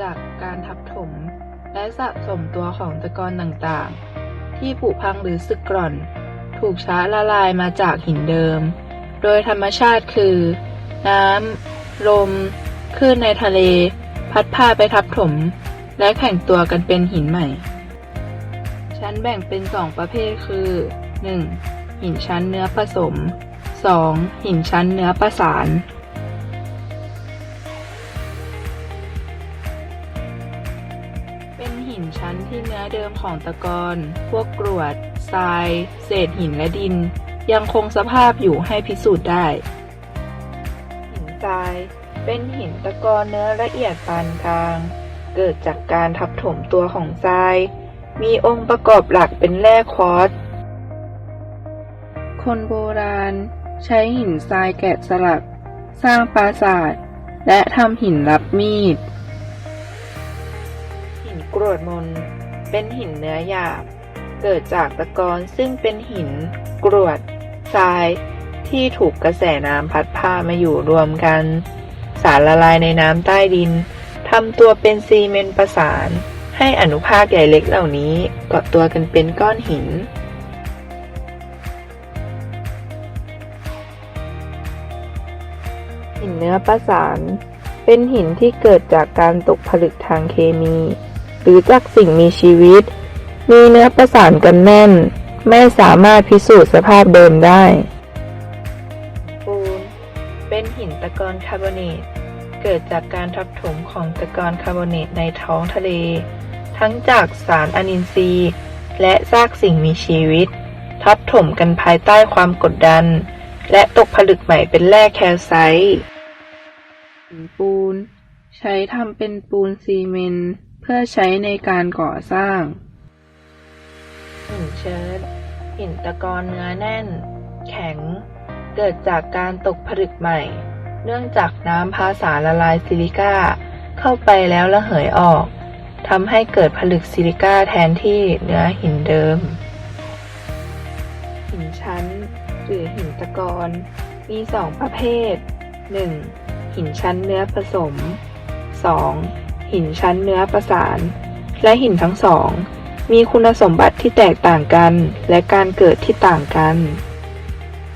จากการทับถม และสะสมตัวของตะกอนต่างๆ ที่ผุพังหรือสึกกร่อน ถูกช้าละลายมาจากหินเดิม โดยธรรมชาติคือ น้ำ ลมคลื่นในทะเล พัดพาไปทับถม และแข่งตัวกันเป็นหินใหม่ ชั้นแบ่งเป็นสองประเภทคือ 1. หินชั้นเนื้อผสม 2. หินชั้นเนื้อประสาน เป็นหินชั้นที่เนื้อเดิมของตะกอน พวกกรวด ทราย เศษหินและดิน ยังคงสภาพอยู่ให้พิสูจน์ได้ หินทราย เป็นหินตะกอนเนื้อละเอียดปานกลาง เกิดจากการทับถมตัวของทราย มีองค์ประกอบหลักเป็นแร่ควอตซ์ คนโบราณ ใช้หินทรายแกะสลัก สร้างปราสาท และทำหินรับมีด นกรวดมน เป็นหินเนื้อหยาบ เกิดจากตะกอนซึ่งเป็นหิน กรวดทรายที่ถูกกระแสน้ำพัดพามาอยู่รวมกัน สารละลายในน้ำใต้ดินทำตัวเป็นซีเมนต์ประสาน ให้อนุภาคใหญ่เล็กเหล่านี้เกาะตัวกันเป็นก้อนหินหินเนื้อประสาน เป็นหินที่เกิดจากการตกผลึกทางเคมี หรือจากสิ่งมีชีวิต มีเนื้อประสานกันแน่น ไม่สามารถพิสูจน์สภาพเดิมได้ปูนเป็นหินตะกอนคาร์บอเนตเกิดจากการทับถมของตะกอนคาร์บอเนตในท้องทะเล ทั้งจากสารอนินทรีย์ และซากสิ่งมีชีวิต ทับถมกันภายใต้ความกดดัน และตกผลึกใหม่เป็นแร่แคลไซต์หินปูน ใช้ทำเป็นปูนซีเมนต์ เพื่อใช้ในการก่อสร้าง หินเชิดหินตะกอนเนื้อแน่น แข็ง เกิดจากการตกผลึกใหม่ เนื่องจากน้ำพาสารละลายซิลิก้าเข้าไปแล้วระเหยออกทำให้เกิดผลึกซิลิก้าแทนที่เนื้อหินเดิม หินชั้น หรือหินตะกอนมีสองประเภท 1. หินชั้นเนื้อผสม 2. หินชั้นเนื้อประสาน และหินทั้งสอง มีคุณสมบัติที่แตกต่างกัน และการเกิดที่ต่างกัน